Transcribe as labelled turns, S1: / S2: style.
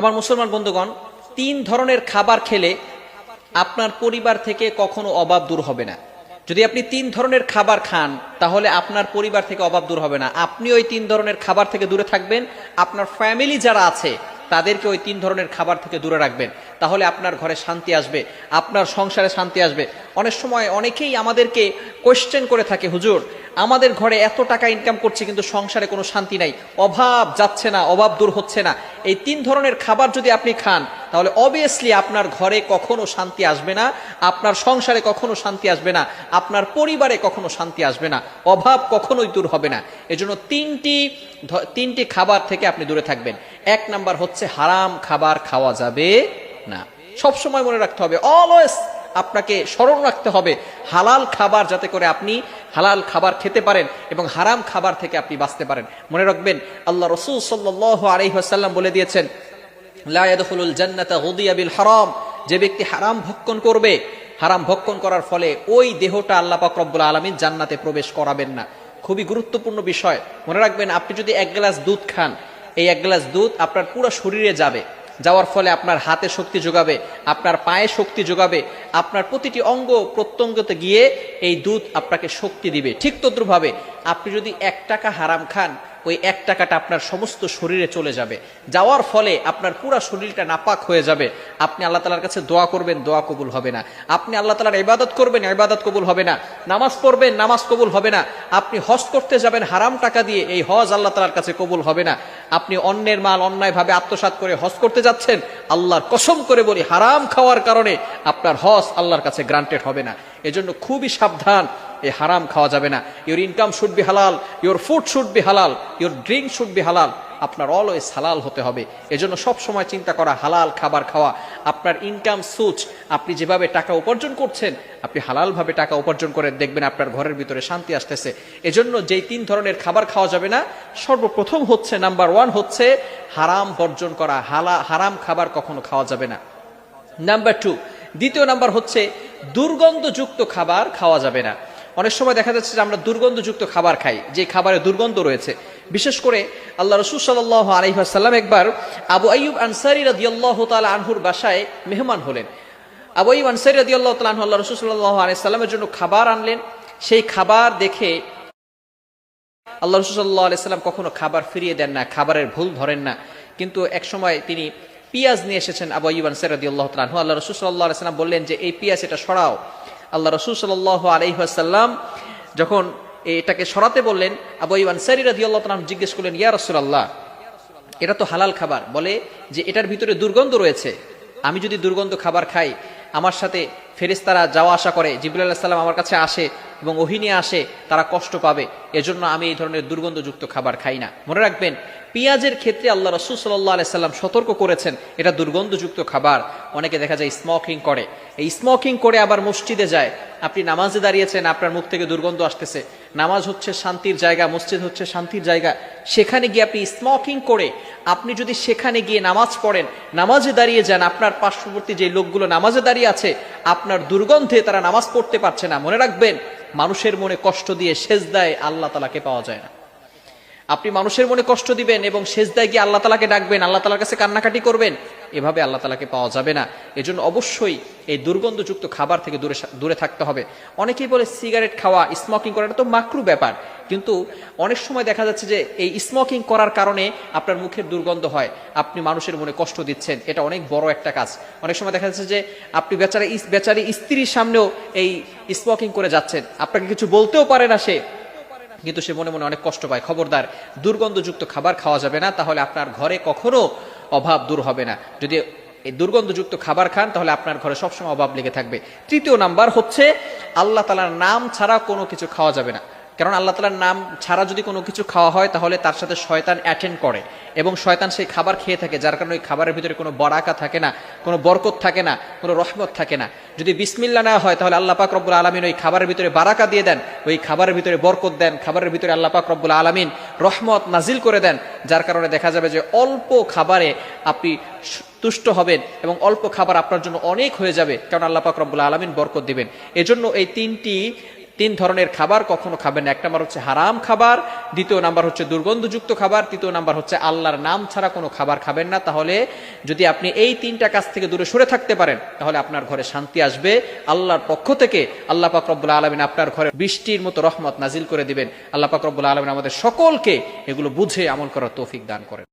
S1: আমার মুসলমান বন্ধুগণ, তিন ধরনের খাবার খেলে আপনার পরিবার থেকে কখনো অভাব দূর হবে না। যদি আপনি তিন ধরনের খাবার খান, তাহলে আপনার পরিবার থেকে অভাব দূর হবে না। আপনি ওই তিন ধরনের খাবার থেকে দূরে থাকবেন, আপনার ফ্যামিলি যারা আছে, তাদেরকে ওই তিন ধরনের খাবার থেকে দূরে রাখবেন। তাহলে আপনার ঘরে শান্তি আসবে, আপনার সংসারে শান্তি আসবে। অনেক সময় অনেকেই আমাদেরকে কোয়েশ্চেন করে থাকে, হুজুর আমাদের ঘরে এত টাকা ইনকাম করছে কিন্তু সংসারে কোনো শান্তি নাই। অভাব যাচ্ছে না, অভাব দূর হচ্ছে না। এই তিন ধরনের খাবার যদি আপনি খান, তাহলে অবভিয়াসলি আপনার ঘরে কখনো শান্তি আসবে না, আপনার সংসারে কখনো শান্তি আসবে না, আপনার পরিবারে কখনো শান্তি আসবে না, অভাব কখনোই দূর হবে না। এজন্য তিনটি তিনটি খাবার থেকে আপনি দূরে থাকবেন। এক নাম্বার হচ্ছে হারাম খাবার খাওয়া যাবে না। সবসময় মনে রাখতে হবে অলওয়েজ আপনাকে স্মরণ রাখতে হবে, হালাল খাবার যাতে করে আপনি হালাল খাবার খেতে পারেন এবং হারাম খাবার থেকে আপনি বাঁচতে পারেন। মনে রাখবেন, আল্লাহ রসুল সাল্লাহ আলহিহাসাল্লাম বলে দিয়েছেন হারাম, যে ব্যক্তি হারাম ভক্ষণ করবে, হারাম ভক্ষণ করার ফলে ওই দেহটা আল্লাহ পাক রব্বুল আলামিন জান্নাতে প্রবেশ করাবেন না। খুবই গুরুত্বপূর্ণ বিষয়। মনে রাখবেন, আপনি যদি এক গ্লাস দুধ খান, এই এক গ্লাস দুধ আপনার পুরো শরীরে যাবে। যাওয়ার ফলে আপনার হাতে শক্তি যোগাবে, আপনার পায়ে শক্তি যোগাবে, আপনার প্রতিটি অঙ্গ প্রত্যঙ্গতে গিয়ে এই দুধ আপনাকে শক্তি দিবে। ঠিক তদ্রুপভাবে আপনি যদি এক টাকা হারাম খান ওই এক টাকাটা আপনার সমস্ত শরীরে চলে যাবে। যাওয়ার ফলে আপনার পুরো শরীরটা নাপাক হয়ে যাবে। আপনি আল্লাহ তালার কাছে দোয়া করবেন, দোয়া কবুল হবে না। আপনি আল্লাহ তালার ইবাদত করবেন, ইবাদত কবুল হবে না। নামাজ পড়বেন, নামাজ কবুল হবে না। আপনি হজ করতে যাবেন, হারাম টাকা দিয়ে এই হজ আল্লাহ তালার কাছে কবুল হবে না। আপনি অন্যের মাল অন্যায়ভাবে আত্মসাৎ করে হজ করতে যাচ্ছেন, আল্লাহর কসম করে বলি, হারাম খাওয়ার কারণে আপনার হজ আল্লাহর কাছে গ্রান্টেড হবে না। এজন্য খুবই সাবধান এই হারাম খাওয়া যাবে না। ইউর ইনকাম শুড বি হালাল ইউর ফুড শুড বি হালাল ইউর ড্রিঙ্ক শুড বি হালাল আপনার অলওয়েজ হালাল হতে হবে। এজন্য সব সময় চিন্তা করা, হালাল খাবার খাওয়া। আপনার ইনকাম সুচ আপনি যেভাবে টাকা উপার্জন করছেন, আপনি হালালভাবে টাকা উপার্জন করে দেখবেন আপনার ঘরের ভিতরে শান্তি আসতেছে। এজন্য যেই তিন ধরনের খাবার খাওয়া যাবে না, সর্বপ্রথম হচ্ছে নাম্বার ওয়ান হচ্ছে, হারাম বর্জন করা, হালা, হারাম খাবার কখনো খাওয়া যাবে না। নাম্বার টু দ্বিতীয় নাম্বার হচ্ছে, দুর্গন্ধযুক্ত খাবার খাওয়া যাবে না। অনেক সময় দেখা যাচ্ছে যে আমরা দুর্গন্ধযুক্ত খাবার খাই, যে খাবারে দুর্গন্ধ রয়েছে। বিশেষ করে আল্লাহ রসুল সাল্লাহ আলহিহাসাল্লাম একবার আবু আইয়ুব আনসারি রাদিয়াল্লাহ তালা আনহুর বাসায় মেহমান হলেন। আবু আইয়ুব আনসারি রাদিয়াল্লাহ তালা আনহু আল্লাহ রসুল সাল্লাহ আলাইসাল্লামের জন্য খাবার আনলেন। সেই খাবার দেখে আল্লাহ রসুল্লাহ আলাইসাল্লাম কখনো খাবার ফিরিয়ে দেন না, খাবারের ভুল ধরেন না। কিন্তু এক সময় তিনি পিয়াজ নিয়ে এসেছেন আবু আইবান সেরাদি আল্লাহ তালু আল্লাহ রসুল সাল্লাহ আলাইসাল্লাম বললেন যে, এই পিয়াজ এটা সরাও। আল্লাহ রসুল সাল্লাহ আলহিহাসাল্লাম যখন এটাকে সরাতে বললেন, আবু আইবান সারি রাজি আল্লাহ জিজ্ঞেস করলেন, ইয়া রসুল্লাহ এটা তো হালাল খাবার? বলে যে, এটার ভিতরে দুর্গন্ধ রয়েছে। আমি যদি দুর্গন্ধ খাবার খাই, আমার সাথে ফেরেস্তারা যাওয়া আসা করে জিবুল আল্লাহ সাল্লাম আমার কাছে আসে এবং ওহিনী আসে, তারা কষ্ট পাবে। এজন্য আমি এই ধরনের দুর্গন্ধযুক্ত খাবার খাই না। মনে রাখবেন, পেঁয়াজের ক্ষেত্রে আল্লাহ রসুল সাল্লাহ আলাইসাল্লাম সতর্ক করেছেন, এটা দুর্গন্ধযুক্ত খাবার। অনেকে দেখা যায় স্মোকিং করে। এই স্মোকিং করে আবার মসজিদে যায়। আপনি নামাজে দাঁড়িয়েছেন, আপনার মুখ থেকে দুর্গন্ধ আসতেছে। নামাজ হচ্ছে শান্তির জায়গা, মসজিদ হচ্ছে শান্তির জায়গা। সেখানে গিয়ে আপনি স্মোকিং করে, আপনি যদি সেখানে গিয়ে নামাজ পড়েন, নামাজে দাঁড়িয়ে যান, আপনার পার্শ্ববর্তী যে লোকগুলো নামাজে দাঁড়িয়ে আছে, আপনার দুর্গন্ধে তারা নামাজ পড়তে পারছে না। মনে রাখবেন, মানুষের মনে কষ্ট দিয়ে শেষ দেয় আল্লাহ তালাকে পাওয়া যায় না। আপনি মানুষের মনে কষ্ট দিবেন এবং শেষ দায় গিয়ে আল্লাহ তালাকে ডাকবেন, আল্লাহ তালার কাছে কান্নাকাটি করবেন এভাবে আল্লাহ তালাকে পাওয়া যাবে না। এজন্য অবশ্যই এই দুর্গন্ধযুক্ত খাবার থেকে দূরে দূরে থাকতে হবে। অনেকেই বলে সিগারেট খাওয়া স্মোকিং করাটা তো মাকরু ব্যাপার। কিন্তু অনেক সময় দেখা যাচ্ছে যে এই স্মোকিং করার কারণে আপনার মুখের দুর্গন্ধ হয়। আপনি মানুষের মনে কষ্ট দিচ্ছেন। এটা অনেক বড় একটা কাজ। অনেক সময় দেখা যাচ্ছে যে আপনি বেচারা বেচারি স্ত্রীর সামনেও এই স্মোকিং করে যাচ্ছেন। আপনাকে কিছু বলতেও পারে না সে। কিন্তু সে মনে মনে অনেক কষ্ট পায়। খবরদার, দুর্গন্ধযুক্ত খাবার খাওয়া যাবে না। তাহলে আপনার ঘরে কখনো অভাব দূর হবে না। যদি এই দুর্গন্ধযুক্ত খাবার খান, তাহলে আপনার ঘরে সবসময় অভাব লেগে থাকবে। তৃতীয় নাম্বার হচ্ছে, আল্লাহ তালার নাম ছাড়া কোনো কিছু খাওয়া যাবে না। কারণ আল্লাহ তালার নাম ছাড়া যদি কোনো কিছু খাওয়া হয়, তাহলে তার সাথে শয়তান অ্যাটেন্ড করে। এবং শয়তান সেই খাবার খেয়ে থাকে, যার কারণে ওই খাবারের ভিতরে কোনো বরাকা থাকে না, কোনো বরকত থাকে না, কোনো রহমত থাকে না। যদি বিসমিল্লা নেওয়া হয়, তাহলে আল্লাহ পাক রব্বুল আলমিন ওই খাবারের ভিতরে বারাকা দিয়ে দেন, ওই খাবারের ভিতরে বরকত দেন, খাবারের ভিতরে আল্লাহ পাক রব্বুল আলমিন রহমত নাজিল করে দেন, যার কারণে দেখা যাবে যে অল্প খাবারে আপনি তুষ্ট হবেন এবং অল্প খাবার আপনার জন্য অনেক হয়ে যাবে, কারণ আল্লাহ পাক রব্বুল আলমিন বরকত দিবেন। এজন্য এই তিনটি তিন ধরনের খাবার কখনো খাবেন এক নাম্বার হচ্ছে হারাম খাবার, দ্বিতীয় নাম্বার হচ্ছে দুর্গন্ধযুক্ত খাবার, তৃতীয় নাম্বার হচ্ছে আল্লাহর নাম ছাড়া কোনো খাবার খাবেন না। তাহলে যদি আপনি এই তিনটা কাজ থেকে দূরে সরে থাকতে পারেন, তাহলে আপনার ঘরে শান্তি আসবে। আল্লাহর পক্ষ থেকে আল্লাহ পাক রব্বুল আলমিন আপনার ঘরে বৃষ্টির মতো রহমত নাজিল করে দিবেন। আল্লাহ পাক রব্বুল আলমিন আমাদের সকলকে এগুলো বুঝে আমল করার তৌফিক দান করেন।